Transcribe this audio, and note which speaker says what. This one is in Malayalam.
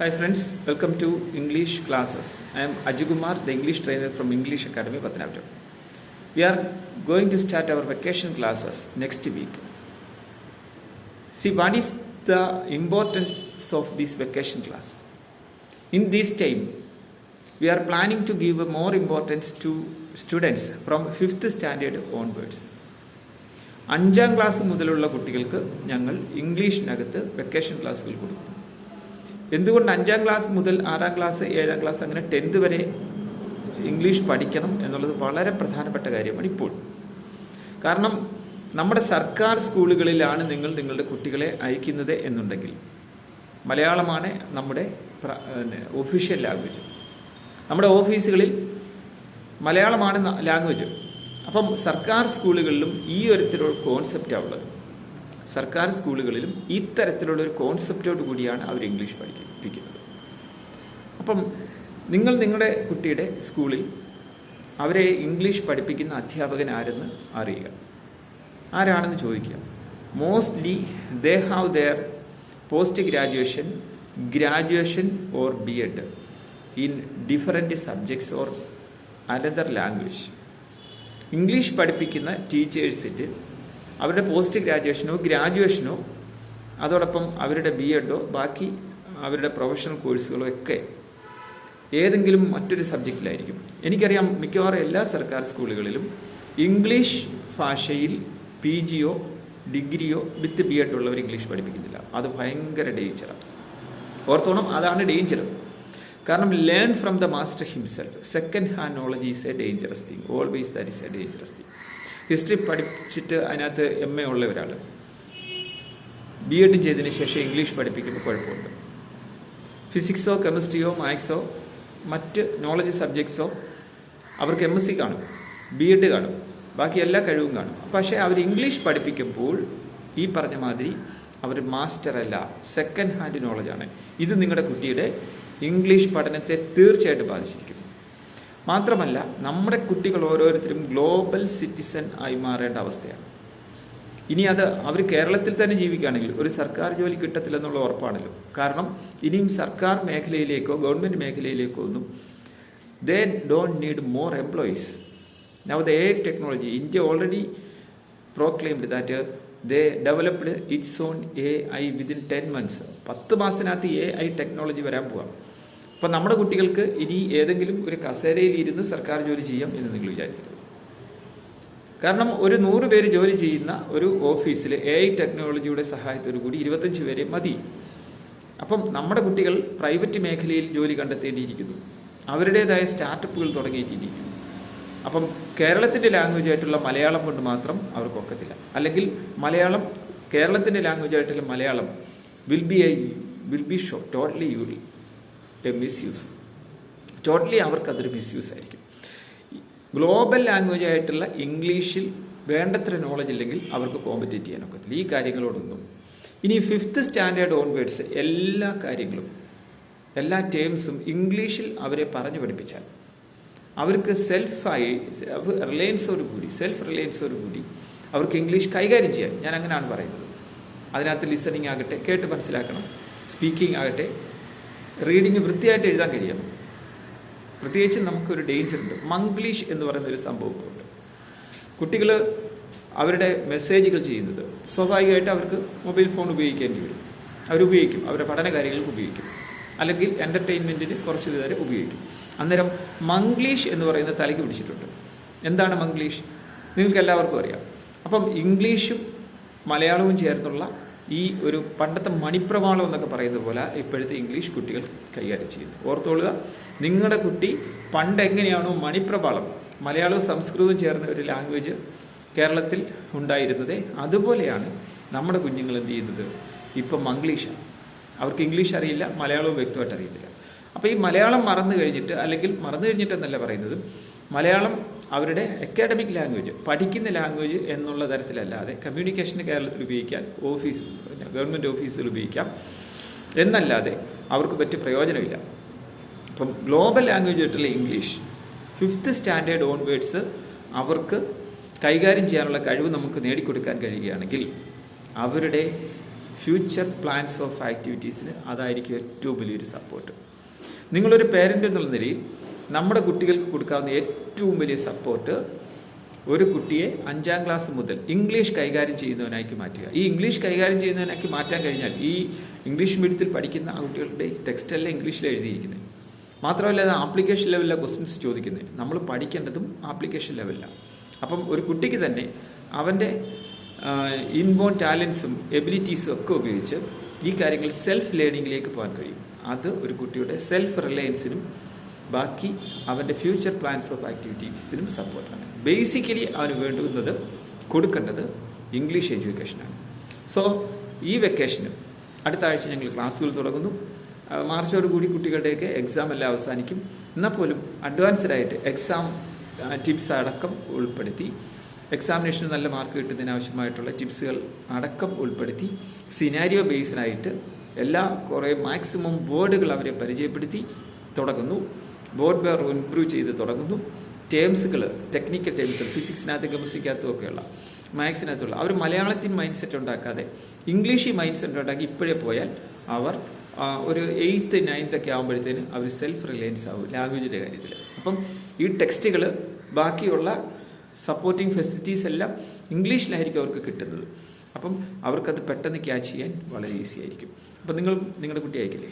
Speaker 1: Hi friends, welcome to English classes. I am Ajikumar, the English trainer from English Academy, Pathanamthiram. We are going to start our vacation classes next week. See, what is the importance of this vacation class? In this time, we are planning to give more importance to students from 5th standard onwards. അഞ്ചാം ക്ലാസ് മുതലുള്ള കുട്ടികൾക്ക് ഞങ്ങൾ ഇംഗ്ലീഷിനകത്ത് വെക്കേഷൻ ക്ലാസ്സുകൾ കൊടുക്കും എന്തുകൊണ്ട് അഞ്ചാം ക്ലാസ് മുതൽ ആറാം ക്ലാസ് ഏഴാം ക്ലാസ് അങ്ങനെ ടെൻത്ത് വരെ ഇംഗ്ലീഷ് പഠിക്കണം എന്നുള്ളത് വളരെ പ്രധാനപ്പെട്ട കാര്യമാണ് ഇപ്പോൾ. കാരണം നമ്മുടെ സർക്കാർ സ്കൂളുകളിലാണ് നിങ്ങൾ നിങ്ങളുടെ കുട്ടികളെ അയക്കുന്നത് എന്നുണ്ടെങ്കിൽ മലയാളമാണ് നമ്മുടെ ഒഫീഷ്യൽ ലാംഗ്വേജ് നമ്മുടെ ഓഫീസുകളിൽ മലയാളമാണ് ലാംഗ്വേജ് അപ്പം സർക്കാർ സ്കൂളുകളിലും ഈ ഒരുത്തരത്തിലുള്ള കോൺസെപ്റ്റാണ് ഉള്ളത്. സർക്കാർ സ്കൂളുകളിലും ഇത്തരത്തിലുള്ള ഒരു കോൺസെപ്റ്റോട് കൂടിയാണ് അവർ ഇംഗ്ലീഷ് പഠിപ്പിക്കുന്നത്. അപ്പം നിങ്ങൾ നിങ്ങളുടെ കുട്ടിയുടെ സ്കൂളിൽ അവരെ ഇംഗ്ലീഷ് പഠിപ്പിക്കുന്ന അധ്യാപകൻ ആരെന്ന് അറിയുക. ആരാണെന്ന് ചോദിക്കുക. Mostly they have their post graduation graduation or B Ed in different subjects or another language English പഠിപ്പിക്കുന്ന ടീച്ചേഴ്സിന്റെ അവരുടെ പോസ്റ്റ് ഗ്രാജുവേഷനോ ഗ്രാജുവേഷനോ അതോടൊപ്പം അവരുടെ ബി എഡോ ബാക്കി അവരുടെ പ്രൊഫഷണൽ കോഴ്സുകളോ ഒക്കെ ഏതെങ്കിലും മറ്റൊരു സബ്ജക്റ്റിലായിരിക്കും. എനിക്കറിയാം മിക്കവാറും എല്ലാ സർക്കാർ സ്കൂളുകളിലും ഇംഗ്ലീഷ് ഭാഷയിൽ പി ജിയോ ഡിഗ്രിയോ വിത്ത് ബി എഡ് ഉള്ളവർ ഇംഗ്ലീഷ് പഠിപ്പിക്കുന്നില്ല. അത് ഭയങ്കര ഡേഞ്ചറാണ് ഓർത്തോണം അതാണ് ഡേഞ്ചർ കാരണം learn from the master himself second hand knowledge is a dangerous thing always that is a dangerous thing history പഠിച്ചിട്ട് അതിനകത്ത് എം എ ഉള്ള ഒരാൾ ബി എഡ് ചെയ്തതിന് ശേഷം ഇംഗ്ലീഷ് പഠിപ്പിക്കുമ്പോൾ കുഴപ്പമുണ്ട്. ഫിസിക്സോ കെമിസ്ട്രിയോ മാത്സോ മറ്റ് നോളജ് സബ്ജക്ട്സോ അവർക്ക് എം എസ് സി കാണും ബി എഡ് കാണും ബാക്കി എല്ലാ കഴിവും കാണും. പക്ഷേ അവർ ഇംഗ്ലീഷ് പഠിപ്പിക്കുമ്പോൾ ഈ പറഞ്ഞ മാതിരി അവർ മാസ്റ്റർ അല്ല സെക്കൻഡ് ഹാൻഡ് നോളജാണ് ഇത് നിങ്ങളുടെ കുട്ടിയുടെ ഇംഗ്ലീഷ് പഠനത്തെ തീർച്ചയായിട്ടും ബാധിച്ചിരിക്കും. മാത്രമല്ല നമ്മുടെ കുട്ടികൾ ഓരോരുത്തരും ഗ്ലോബൽ സിറ്റിസൺ ആയി മാറേണ്ട അവസ്ഥയാണ്. ഇനി അത് അവർ കേരളത്തിൽ തന്നെ ജീവിക്കുകയാണെങ്കിൽ ഒരു സർക്കാർ ജോലി കിട്ടത്തില്ലെന്നുള്ള ഉറപ്പാണല്ലോ. കാരണം ഇനിയും സർക്കാർ മേഖലയിലേക്കോ ഗവൺമെന്റ് മേഖലയിലേക്കോ ഒന്നും they don't need more employees now the A technology India already proclaimed that they developed it's on A I within ten months പത്ത് മാസത്തിനകത്ത് എ ഐ ടെക്നോളജി വരാൻ പോവാം അപ്പം നമ്മുടെ കുട്ടികൾക്ക് ഇനി ഏതെങ്കിലും ഒരു കസേരയിൽ ഇരുന്ന് സർക്കാർ ജോലി ചെയ്യാം എന്ന് നിങ്ങൾ വിചാരിക്കരുത്. കാരണം ഒരു നൂറ് പേര് ജോലി ചെയ്യുന്ന ഒരു ഓഫീസിൽ എ ഐ ടെക്നോളജിയുടെ സഹായത്തോടു കൂടി ഇരുപത്തഞ്ച് പേരെ മതി. അപ്പം നമ്മുടെ കുട്ടികൾ പ്രൈവറ്റ് മേഖലയിൽ ജോലി കണ്ടെത്തേണ്ടിയിരിക്കുന്നു. അവരുടേതായ സ്റ്റാർട്ടപ്പുകൾ തുടങ്ങിയിട്ടിരിക്കുന്നു. അപ്പം കേരളത്തിന്റെ ലാംഗ്വേജ് ആയിട്ടുള്ള മലയാളം കൊണ്ട് മാത്രം അവർക്ക് ഒക്കത്തില്ല അല്ലെങ്കിൽ മലയാളം കേരളത്തിന്റെ ലാംഗ്വേജ് ആയിട്ടുള്ള Malayalam will be I will be show totally you A misuse totally അവർക്കതൊരു misuse ആയിരിക്കും. ഗ്ലോബൽ ലാംഗ്വേജ് ആയിട്ടുള്ള ഇംഗ്ലീഷിൽ വേണ്ടത്ര നോളജ് ഇല്ലെങ്കിൽ അവർക്ക് കോമ്പറ്റേറ്റ് ചെയ്യാൻ ഒക്കത്തില്ല. ഈ കാര്യങ്ങളോടൊന്നും. ഇനി ഫിഫ്ത്ത് സ്റ്റാൻഡേർഡ് ഓൺവേർഡ്സ് എല്ലാ കാര്യങ്ങളും എല്ലാ ടേംസും ഇംഗ്ലീഷിൽ അവരെ പറഞ്ഞു പഠിപ്പിച്ചാൽ അവർക്ക് സെൽഫായി റിലയൻസോട് കൂടി സെൽഫ് റിലയൻസോട് കൂടി അവർക്ക് ഇംഗ്ലീഷ് കൈകാര്യം ചെയ്യാൻ. ഞാൻ അങ്ങനെയാണ് പറയുന്നത്. അതിനകത്ത് ലിസണിങ് ആകട്ടെ കേട്ട് മനസ്സിലാക്കണം. സ്പീക്കിംഗ് ആകട്ടെ റീഡിങ് വൃത്തിയായിട്ട് എഴുതാൻ കഴിയണം. പ്രത്യേകിച്ച് നമുക്കൊരു ഡേഞ്ചർ ഉണ്ട്. മംഗ്ലീഷ് എന്ന് പറയുന്ന ഒരു സംഭവമുണ്ട് കുട്ടികൾ അവരുടെ മെസ്സേജുകൾ ചെയ്യുന്നത് സ്വാഭാവികമായിട്ട് അവർക്ക് മൊബൈൽ ഫോൺ ഉപയോഗിക്കേണ്ടി വരും. അവരുപയോഗിക്കും അവരുടെ പഠന കാര്യങ്ങൾക്ക് ഉപയോഗിക്കും. അല്ലെങ്കിൽ എന്റർടൈൻമെന്റിന് കുറച്ച് നേരം ഉപയോഗിക്കും. അന്നേരം മംഗ്ലീഷ് എന്ന് പറയുന്ന തലയ്ക്ക് പിടിച്ചിട്ടുണ്ട്. എന്താണ് മംഗ്ലീഷ് നിങ്ങൾക്ക് എല്ലാവർക്കും അറിയാം. അപ്പം ഇംഗ്ലീഷും മലയാളവും ചേർന്നുള്ള ഈ ഒരു പണ്ടത്തെ മണിപ്രമാളം എന്നൊക്കെ പറയുന്ന പോലെ ഇപ്പോഴത്തെ ഇംഗ്ലീഷ് കുട്ടികൾ കൈകാര്യം ചെയ്യുന്നു. ഓർത്തോളുക നിങ്ങളുടെ കുട്ടി പണ്ട് എങ്ങനെയാണോ മണിപ്രപാളം മലയാളവും സംസ്കൃതവും ചേർന്ന ഒരു ലാംഗ്വേജ് കേരളത്തിൽ ഉണ്ടായിരുന്നത് അതുപോലെയാണ് നമ്മുടെ കുഞ്ഞുങ്ങൾ എന്ത് ചെയ്യുന്നത്? ഇപ്പം മംഗ്ലീഷാണ്. അവർക്ക് ഇംഗ്ലീഷ് അറിയില്ല മലയാളവും വ്യക്തമായിട്ട് അറിയത്തില്ല. അപ്പോൾ ഈ മലയാളം മറന്നു കഴിഞ്ഞിട്ട് അല്ലെങ്കിൽ മറന്നു കഴിഞ്ഞിട്ടെന്നല്ല പറയുന്നത് മലയാളം അവരുടെ അക്കാഡമിക് ലാംഗ്വേജ് പഠിക്കുന്ന ലാംഗ്വേജ് എന്നുള്ള തരത്തിലല്ലാതെ കമ്മ്യൂണിക്കേഷന് കേരളത്തിൽ ഉപയോഗിക്കാൻ ഓഫീസ് ഗവൺമെന്റ് ഓഫീസിൽ ഉപയോഗിക്കാം. എന്നല്ലാതെ അവർക്ക് പറ്റിയ പ്രയോജനമില്ല. അപ്പം ഗ്ലോബൽ ലാംഗ്വേജ് ആയിട്ടുള്ള ഇംഗ്ലീഷ് ഫിഫ്ത്ത് സ്റ്റാൻഡേർഡ് ഓൺവേഡ്സ് അവർക്ക് കൈകാര്യം ചെയ്യാനുള്ള കഴിവ് നമുക്ക് നേടിക്കൊടുക്കാൻ കഴിയുകയാണെങ്കിൽ അവരുടെ ഫ്യൂച്ചർ പ്ലാൻസ് ഓഫ് ആക്ടിവിറ്റീസിന് അതായിരിക്കും ഏറ്റവും വലിയൊരു സപ്പോർട്ട് നിങ്ങളൊരു പേരന്റ് എന്നുള്ള നിലയിൽ നമ്മുടെ കുട്ടികൾക്ക് കൊടുക്കാവുന്ന ഏറ്റവും വലിയ സപ്പോർട്ട് ഒരു കുട്ടിയെ അഞ്ചാം ക്ലാസ് മുതൽ ഇംഗ്ലീഷ് കൈകാര്യം ചെയ്യുന്നവനാക്കി മാറ്റുക. ഈ ഇംഗ്ലീഷ് കൈകാര്യം ചെയ്യുന്നവനാക്കി മാറ്റാൻ കഴിഞ്ഞാൽ ഈ ഇംഗ്ലീഷ് മീഡിയത്തിൽ പഠിക്കുന്ന ആ കുട്ടികളുടെ ടെക്സ്റ്റ് എല്ലാം ഇംഗ്ലീഷിൽ എഴുതിയിരിക്കുന്നത്. മാത്രമല്ല അത് ആപ്ലിക്കേഷൻ ലെവലിലെ ക്വസ്റ്റ്യൻസ് ചോദിക്കുന്നത്. നമ്മൾ പഠിക്കേണ്ടതും ആപ്ലിക്കേഷൻ ലെവലിലാണ് അപ്പം ഒരു കുട്ടിക്ക് തന്നെ അവന്റെ ഇൻബോൺ ടാലൻസും എബിലിറ്റീസും ഒക്കെ ഉപയോഗിച്ച് ഈ കാര്യങ്ങൾ സെൽഫ് ലേണിങ്ങിലേക്ക് പോകാൻ കഴിയും. അത് ഒരു കുട്ടിയുടെ സെൽഫ് റിലയൻസിനും ബാക്കി അവന്റെ ഫ്യൂച്ചർ പ്ലാൻസ് ഓഫ് ആക്ടിവിറ്റീസിനും സപ്പോർട്ടാണ് ബേസിക്കലി അവന് വേണ്ടുന്നത് കൊടുക്കേണ്ടത് ഇംഗ്ലീഷ് എഡ്യൂക്കേഷനാണ് സോ ഈ വെക്കേഷനും അടുത്ത ആഴ്ച ഞങ്ങൾ ക്ലാസ്സുകൾ തുടങ്ങുന്നു. മാർച്ചോട് കൂടി കുട്ടികളുടെയൊക്കെ എക്സാം എല്ലാം അവസാനിക്കും. എന്നാൽ പോലും അഡ്വാൻസ്ഡായിട്ട് എക്സാം ടിപ്സ് അടക്കം ഉൾപ്പെടുത്തി എക്സാമിനേഷന് നല്ല മാർക്ക് കിട്ടുന്നതിന് ആവശ്യമായിട്ടുള്ള ടിപ്സുകൾ അടക്കം ഉൾപ്പെടുത്തി സിനാരിയോ ബേസ്ഡായിട്ട് എല്ലാ കുറേ മാക്സിമം വേർഡുകൾ അവരെ പരിചയപ്പെടുത്തി തുടങ്ങുന്നു. ബോർഡ് പേർ ഇംപ്രൂവ് ചെയ്ത് തുടങ്ങുന്നു. ടേംസുകൾ ടെക്നിക്കൽ ടേംസ് ഫിസിക്സിനകത്ത് കെമിസ്ട്രിക്കകത്തും ഒക്കെയുള്ള മാത്സിനകത്തുള്ള അവർ മലയാളത്തിൽ മൈൻഡ് സെറ്റ് ഉണ്ടാക്കാതെ ഇംഗ്ലീഷ് മൈൻഡ് സെറ്റ് ഉണ്ടാക്കി ഇപ്പോഴേ പോയാൽ അവർ ഒരു എയ്ത്ത് നയൻത്ത് ഒക്കെ ആകുമ്പോഴത്തേന് അവർ സെൽഫ് റിലയൻസ് ആവും ലാംഗ്വേജിന്റെ കാര്യത്തിൽ അപ്പം ഈ ടെക്സ്റ്റുകൾ ബാക്കിയുള്ള സപ്പോർട്ടിംഗ് ഫെസിലിറ്റീസ് എല്ലാം ഇംഗ്ലീഷിലായിരിക്കും അവർക്ക് കിട്ടുന്നത്. അപ്പം അവർക്കത് പെട്ടെന്ന് ക്യാച്ച് ചെയ്യാൻ വളരെ ഈസി ആയിരിക്കും. അപ്പം നിങ്ങൾ നിങ്ങളുടെ കുട്ടി അയക്കില്ലേ